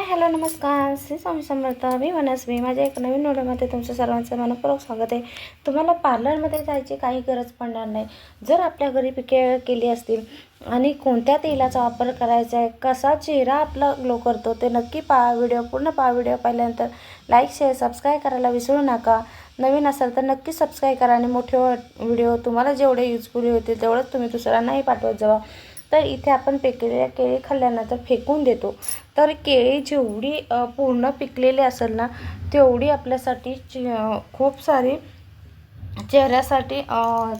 Hi hello नमस्कार. श्री स्वामी समर्थ. मी मनस्वी माझ्या एक नवीन व्हिडिओमध्ये तुमचं सर्वांचं मनपूर्वक स्वागत आहे. तुम्हाला पार्लरमध्ये जायची काही गरज पडणार नाही. जर आपल्या घरी पिके केली असतील आणि कोणत्या तेलाचा वापर करायचा आहे कसा चेहरा आपला ग्लो करतो ते नक्की पहा. व्हिडिओ पूर्ण पहा. व्हिडिओ पाहिल्यानंतर लाईक शेअर सबस्क्राईब करायला विसरू नका. नवीन असाल तर नक्की सबस्क्राईब करा आणि मोठे व्हिडिओ तुम्हाला जेवढे युजफुल होतील तेवढंच तुम्ही दुसऱ्यांनाही पाठवत जावा. तर इथे आपण पिकलेल्या केळी खाल्ल्यानंतर फेकून देतो. तर केळी जेवढी पूर्ण पिकलेली असेल ना तेवढी आपल्यासाठी चे- खूप सारी चेहऱ्यासाठी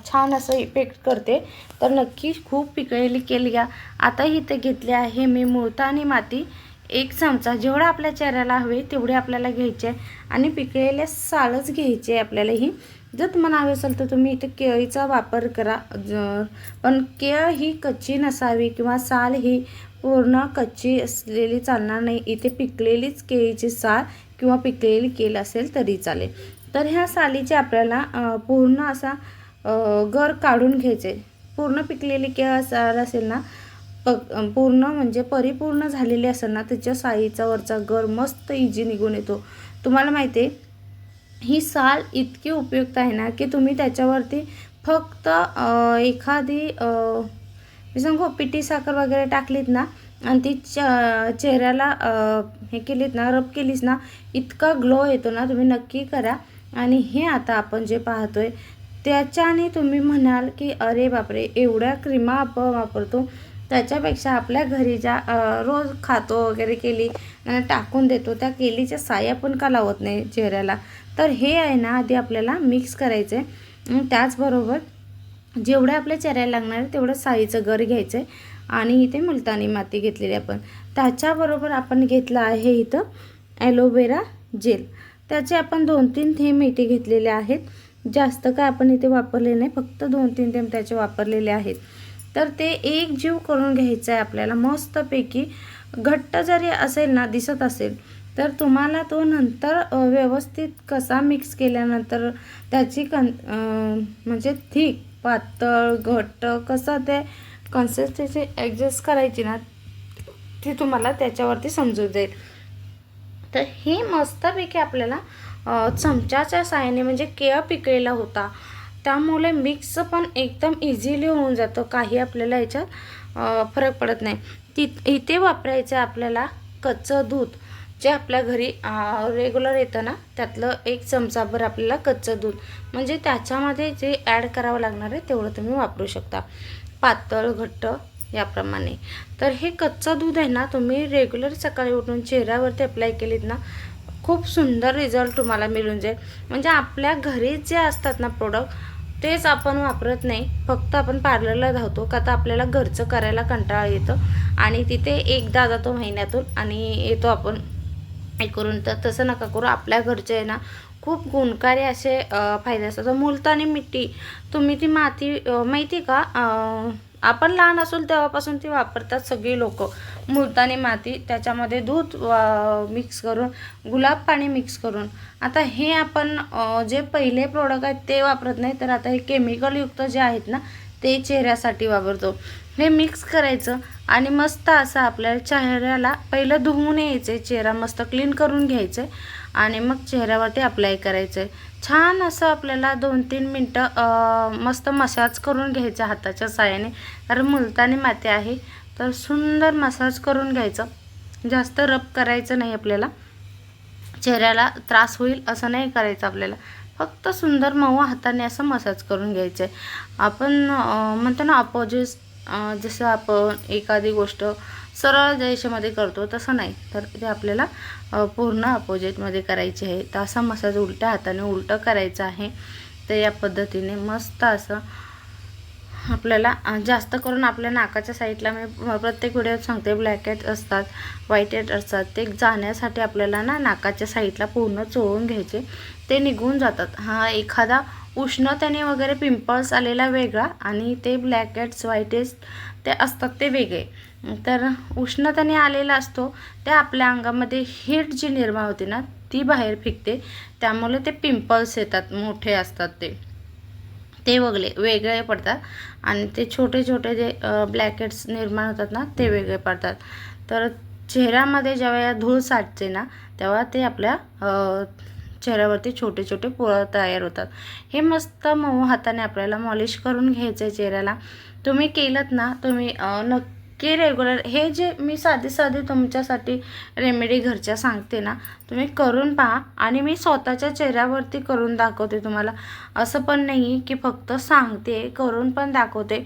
छान असं इफेक्ट करते. तर नक्की खूप पिकलेली केली घ्या. आता इथे घेतली आहे मी मुळतानी माती. एक चमचा जेवढा आपल्या चेहऱ्याला हवे तेवढे आपल्याला घ्यायचे आहे. आणि पिकलेल्या सालच घ्यायचे आहे आपल्याला ही. जर तुम्हाला हवे असेल तर तुम्ही इथे केळीचा वापर करा. जर पण केळ ही कच्ची नसावी किंवा साल ही पूर्ण कच्ची असलेली चालणार नाही. इथे पिकलेलीच केळीची साल किंवा पिकलेली केल असेल तरी चालेल. तर ह्या सालीचे आपल्याला पूर्ण असा घर गर काढून घ्यायचे. पूर्ण पिकलेली केळ साल असेल ना प पूर्ण म्हणजे परिपूर्ण झालेली असेल ना त्याच्या साईचा वरचा गर मस्त इजी निघून येतो. तुम्हाला माहिती आहे ही साल इतकी उपयुक्त आहे ना की तुम्ही त्याच्यावरती फक्त एखादी मी सांगू पिठी साखर वगैरे टाकलीत ना आणि ती च चेहऱ्याला हे केलीत ना रब केलीस ना इतका ग्लो येतो ना तुम्ही नक्की करा. आणि हे आता आपण जे पाहतोय त्याच्याने तुम्ही म्हणाल की अरे बापरे एवढ्या क्रीमा आपण वापरतो. त्याच्यापेक्षा आपल्या घरी ज्या रोज खातो वगैरे केली टाकून देतो त्या केलीच्या साया पण का लावत नाही चेहऱ्याला? तर हे आहे ना आधी आपल्याला मिक्स करायचं आहे त्याचबरोबर जेवढं आपल्या चेहऱ्याला लागणार आहे तेवढं साईचं गर घ्यायचं आहे आणि इथे मुलतानी माती घेतलेली आपण. त्याच्याबरोबर आपण घेतलं आहे इथं ॲलोवेरा जेल त्याचे आपण दोन तीन थेंब इथे घेतलेले आहेत. जास्त काय आपण इथे वापरले नाही फक्त दोन तीन थेंब त्याचे वापरलेले आहेत. तर ते एक जीव करून घ्यायचं आहे आपल्याला. मस्तपैकी घट्ट जरी असेल ना दिसत असेल तर तुम्हाला तो नंतर व्यवस्थित कसा मिक्स केल्यानंतर त्याची कन म्हणजे थिक पातळ घट्ट कसं ते कन्सिस्टन्सी ॲडजस्ट करायची ना ती तुम्हाला त्याच्यावरती समजून जाईल तर हे मस्तपैकी आपल्याला चमच्याच्या साहाय्याने म्हणजे केळं पिकलेला होता. त्यामुळे मिक्स पण एकदम इझिली होऊन जातं. काही आपल्याला याच्यात फरक पडत नाही. ति इथे वापरायचं आहे आपल्याला कच्चं दूध. जे आपल्या घरी रेग्युलर येतं ना त्यातलं एक चमचाभर आपल्याला कच्चं दूध. म्हणजे त्याच्यामध्ये जे ॲड करावं लागणार आहे तेवढं तुम्ही वापरू शकता. पातळ घट्ट याप्रमाणे. तर हे कच्चं दूध आहे ना तुम्ही रेग्युलर सकाळी उठून चेहऱ्यावरती अप्लाय केलीत ना खूप सुंदर रिझल्ट तुम्हाला मिळून जाईल. म्हणजे आपल्या घरी जे असतात ना प्रोडक्ट तेच आपण वापरत नाही. फक्त आपण पार्लरला धावतो का तर आपल्याला घरचं करायला कंटाळा येतं. आणि तिथे एकदा जातो महिन्यातून आणि येतो आपण हे करून तर तसं नका करू. आपल्या घरचे आहे ना खूप गुणकारी असे फायदे असतात. मुलतानी मिट्टी. तुम्ही ती माती माहिती आहे का? आपण लहान असून तेव्हापासून ती वापरतात सगळी लोक. मुलतानी माती त्याच्यामध्ये दूध मिक्स करून गुलाब पाणी मिक्स करून. आता हे आपण जे पहिले प्रोडक्ट आहेत ते वापरत नाही. तर आता हे केमिकलयुक्त जे आहेत ना ते चेहऱ्यासाठी वापरतो. हे मिक्स करायचं. आणि मस्त असं आपल्या चेहऱ्याला पहिलं धुवून यायचं चेहरा मस्त क्लीन करून घ्यायचं आणि मग चेहऱ्यावरती अप्लाय करायचं. छान असं आपल्याला दोन तीन मिनटं मस्त मसाज करून घ्यायचं हाताच्या साहाय्याने कारण मुलतानी माती आहे तर सुंदर मसाज करून घ्यायचं. जास्त रब करायचं नाही आपल्याला. चेहऱ्याला त्रास होईल असं नाही करायचं आपल्याला. फक्त सुंदर मऊ हाताने असं मसाज करून घ्यायचं. आहे आपण म्हणतो ना अपोजिट जसं आपण एखादी गोष्ट सरळ देशामध्ये करतो तसं नाही. तर ते आपल्याला पूर्ण अपोजिटमध्ये करायचे आहे. तर असा मसाज उलट्या हाताने उलटं करायचं आहे. तर या पद्धतीने मस्त असं आपल्याला जास्त करून आपल्या नाकाच्या साईडला मी प्रत्येक व्हिडिओत सांगते ब्लॅक हेड असतात व्हाईट हेड असतात ते जाण्यासाठी आपल्याला ना नाकाच्या साईडला पूर्ण चोळून घ्यायचे. ते निघून जातात. हा एखादा उष्णतेने वगैरे पिंपल्स आलेला वेगळा आणि ते ब्लॅक हेड्स व्हाईट ते असतात ते वेगळे. तर उष्णतेने आलेला असतो ते आपल्या अंगामध्ये हीट जी निर्माण होते ना ती बाहेर फिकते. त्यामुळे ते पिंपल्स येतात मोठे असतात ते. ते वगळे वेगळे पडतात. आणि ते छोटे छोटे जे ब्लॅकेट्स निर्माण होतात ना ते वेगळे पडतात. तर चेहऱ्यामध्ये जेव्हा धूळ साठते ना तेव्हा ते आपल्या चेहऱ्यावरती छोटे छोटे पुळं तयार होतात. हे मस्त मऊ हाताने आपल्याला मॉलिश करून घ्यायचं आहे चेहऱ्याला. तुम्ही केलं ना तुम्ही नक्की रेग्युलर हे जे मी साधी साधी तुमच्यासाठी रेमेडी घरच्या सांगते ना तुम्ही करून पहा आणि मी स्वतःच्या चेहऱ्यावरती करून दाखवते तुम्हाला. असं पण नाही की फक्त सांगते करून पण दाखवते.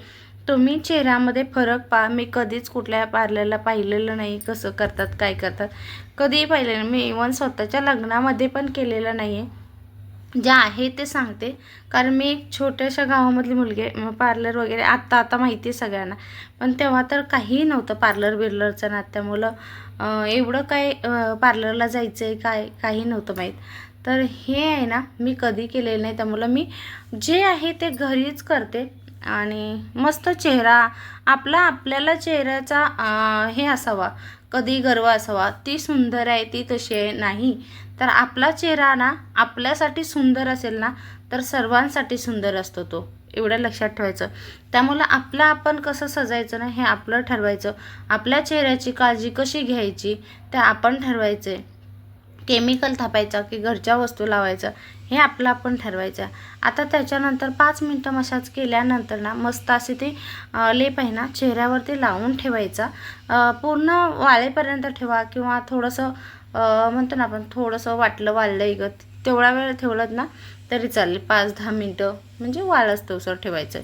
तुम्ही चेहऱ्यामध्ये फरक पहा. मी कधीच कुठल्या पार्लरला पाहिलेलं नाही. कसं करतात काय करतात. कधीही पाहिलेलं नाही. मी इवन स्वतःच्या लग्नामध्ये पण केलेलं नाही आहे जे आहे ते सांगते. कारण मी एक छोट्याशा गावामधली मुलगी पार्लर वगैरे आत्ता आता माहिती आहे सगळ्यांना. पण तेव्हा तर काहीही नव्हतं पार्लर बिर्लरचं ना त्यामुळं एवढं काय पार्लरला जायचं आहे काय काही नव्हतं माहीत. तर हे आहे ना मी कधी केलेलं नाही. त्यामुळं मी जे आहे ते घरीच करते. आणि मस्त चेहरा आपला आपल्याला चेहऱ्याचा हे असावा कधी गर्व असावा ती सुंदर आहे ती तशी आहे नाही. तर आपला चेहरा ना आपल्यासाठी सुंदर असेल ना तर सर्वांसाठी सुंदर असतो तो एवढं लक्षात ठेवायचं. त्यामुळं आपलं आपण कसं सजायचं ना हे आपलं ठरवायचं. आपल्या चेहऱ्याची काळजी कशी घ्यायची ते आपण ठरवायचं आहे केमिकल थापायचं की घरच्या वस्तू लावायचं हे आपलं आपण ठरवायचं. आता त्याच्यानंतर पाच मिनटं मसाज केल्यानंतर ना मस्त असे ते लेप आहे ना चेहऱ्यावरती लावून ठेवायचा. पूर्ण वाळेपर्यंत ठेवा किंवा थोडंसं म्हणतो ना आपण थोडंसं वाटलं वाळलं ग तेवढा वेळ ठेवलं ना तरी चालेल. पाच दहा मिनटं म्हणजे वाळच तोसर ठेवायचं.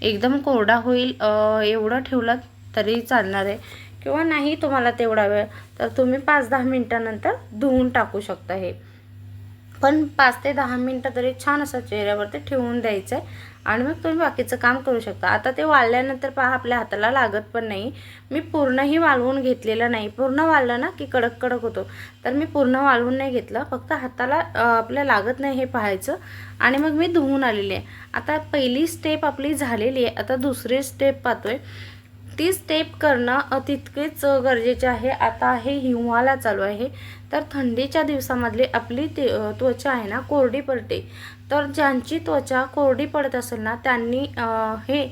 एकदम कोरडा होईल एवढं ठेवलं तरी चालणार आहे. किंवा नाही तुम्हाला तेवढा वेळ तर तुम्ही पाच दहा मिनटानंतर धुवून टाकू शकता हे. पण पाच ते दहा मिनटं तरी छान असं चेहऱ्यावरती ठेवून द्यायचं आहे आणि मग तुम्ही बाकीचं काम करू शकता. आता ते वाळल्यानंतर पहा आपल्या हाताला लागत पण नाही. मी पूर्णही वाळवून घेतलेलं नाही. पूर्ण वाळलं ना की कडक कडक होतो. तर मी पूर्ण वाळवून नाही घेतलं. फक्त हाताला आपल्या लागत नाही हे पाहायचं. आणि मग मी धुवून आलेली आहे. आता पहिली स्टेप आपली झालेली आहे. आता दुसरी स्टेप पाहतोय. ती स्टेप करणं तितकेच गरजेचे आहे. आता हे हिवाळा चालू आहे. तर थंडीच्या दिवसामधली आपली ते त्वचा आहे ना कोरडी पडते. तर ज्यांची त्वचा कोरडी पडत असेल ना त्यांनी हे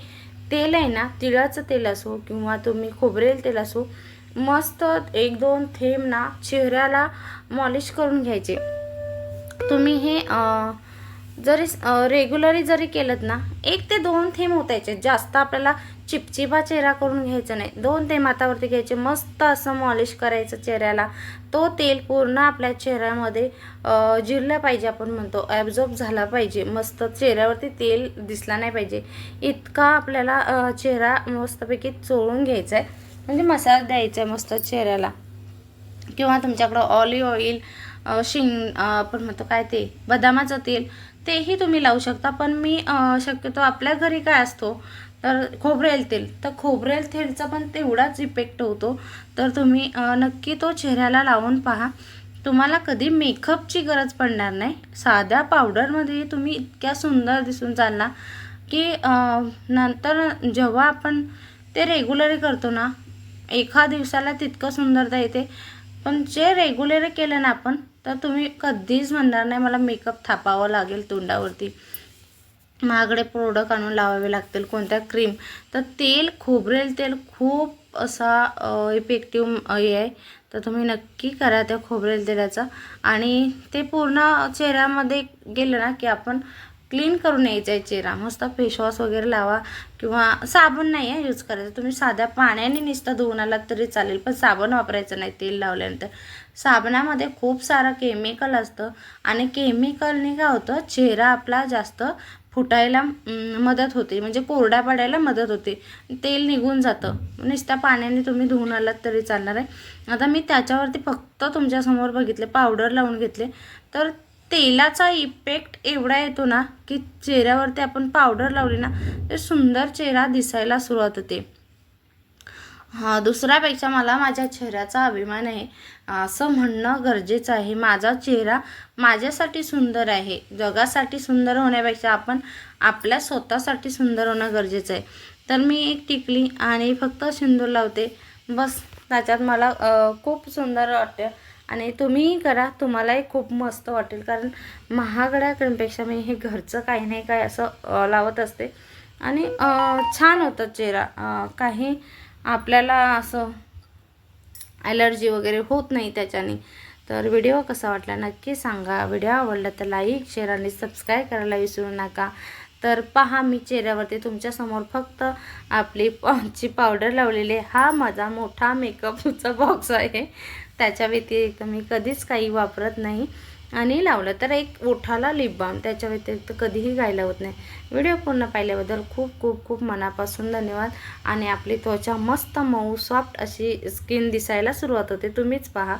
तेल आहे ना तिळाचं तेल असो किंवा तुम्ही खोबरेल तेल असो मस्त एक दोन थेंब ना चेहऱ्याला मॉलिश करून घ्यायचे. तुम्ही हे जरी रेग्युलरी जरी केलं ना एक ते दोन थेंब होतायचे जास्त आपल्याला चिपचिपा चेहरा करून घ्यायचा नाही. दोन थेंब हातावरती घ्यायचे. मस्त असं मॉलिश करायचं चेहऱ्याला. तो तेल पूर्ण आपल्या चेहऱ्यामध्ये जिरलं पाहिजे आपण म्हणतो. ॲब्झॉर्ब झाला पाहिजे. मस्त चेहऱ्यावरती तेल दिसला नाही पाहिजे. इतका आपल्याला चेहरा मस्तपैकी चोळून घ्यायचा आहे म्हणजे मसाज द्यायचा आहे मस्त चेहऱ्याला. किंवा तुमच्याकडं ऑलिव्ह ऑइल शिंग आपण म्हणतो काय ते बदामाचं तेल तेही तुम्ही लावू शकता. पण मी शक्यतो आपल्या घरी काय असतो तर खोबरेल तेल. तर खोबरेल तेलचा पण तेवढाच इफेक्ट होतो. तर तुम्ही नक्की तो चेहऱ्याला लावून पहा. तुम्हाला कधी मेकअपची गरज पडणार नाही. साध्या पावडरमध्ये तुम्ही इतक्या सुंदर दिसून जाल ना की नंतर जेव्हा आपण ते रेग्युलरी करतो ना एका दिवसाला तितकं सुंदरता येते. पण जे रेग्युलर केलं ना आपण तर तुम्ही कधीच म्हणणार नाही मला मेकअप थापावं लागेल तोंडावरती. महागडे प्रोडक्ट आणून लावावे लागतील कोणत्या क्रीम तर तेल खोबरेल तेल खूप असा इफेक्टिव्ह हे आहे. तर तुम्ही नक्की करा त्या खोबरेल तेलाचा. आणि ते पूर्ण चेहऱ्यामध्ये गेलं ना की आपण क्लीन करून यायचा आहे चेहरा. मस्त फेसवॉश वगैरे लावा. किंवा साबण नाही आहे यूज करायचं. तुम्ही साध्या पाण्याने नुसतं धुवून आलात तरी चालेल पण साबण वापरायचं नाही तेल लावल्यानंतर. साबणामध्ये खूप सारं केमिकल असतं आणि केमिकलने काय होतं चेहरा आपला जास्त फुटायला मदत होते. म्हणजे कोरड्या पडायला मदत होते. तेल निघून जातं. नुसत्या पाण्याने तुम्ही धुवून आलात तरी चालणार आहे. आता मी त्याच्यावरती फक्त तुमच्यासमोर बघितले पावडर लावून घेतले. तर तेलाचा इफेक्ट एवढा येतो ना की चेहऱ्यावरती आपण पावडर लावली ना तर सुंदर चेहरा दिसायला सुरुवात होते. हां दुसऱ्यापेक्षा मला माझ्या चेहऱ्याचा अभिमान आहे. असं म्हणणं गरजेचं आहे. माझा चेहरा माझ्यासाठी सुंदर आहे. जगासाठी सुंदर होण्यापेक्षा आपण आपल्या स्वतःसाठी सुंदर होणं गरजेचं आहे. तर मी एक टिकली आणि फक्त सिंदूर लावते. बस त्याच्यात मला खूप सुंदर वाटते. आणि तुम्हीही करा तुम्हालाही खूप मस्त वाटेल. कारण महागड्या क्रीमपेक्षा मी हे घरचं काही नाही काय असं लावत असते. आणि छान होतं चेहरा. काही आपल्याला असं ॲलर्जी वगैरे होत नाही त्याच्याने. तर व्हिडिओ कसा वाटला नक्की सांगा. व्हिडिओ आवडला तर लाईक शेअर आणि सबस्क्राईब करायला विसरू नका. तर पहा मी चेहऱ्यावरती तुमच्यासमोर फक्त आपली ची पावडर लावलेली आहे. हा माझा मोठा मेकअपचा बॉक्स आहे. त्याच्या व्यतिरिक्त मी कधीच काही वापरत नाही. आणि लावलं तर एक ओठाला लिप बाम त्याच्या व्यतिरिक्त कधीही गायला होत नाही. व्हिडिओ पूर्ण पाहिल्याबद्दल खूप खूप खूप मनापासून धन्यवाद. आणि आपली त्वचा मस्त मऊ सॉफ्ट अशी स्किन दिसायला सुरुवात होते. तुम्हीच पहा.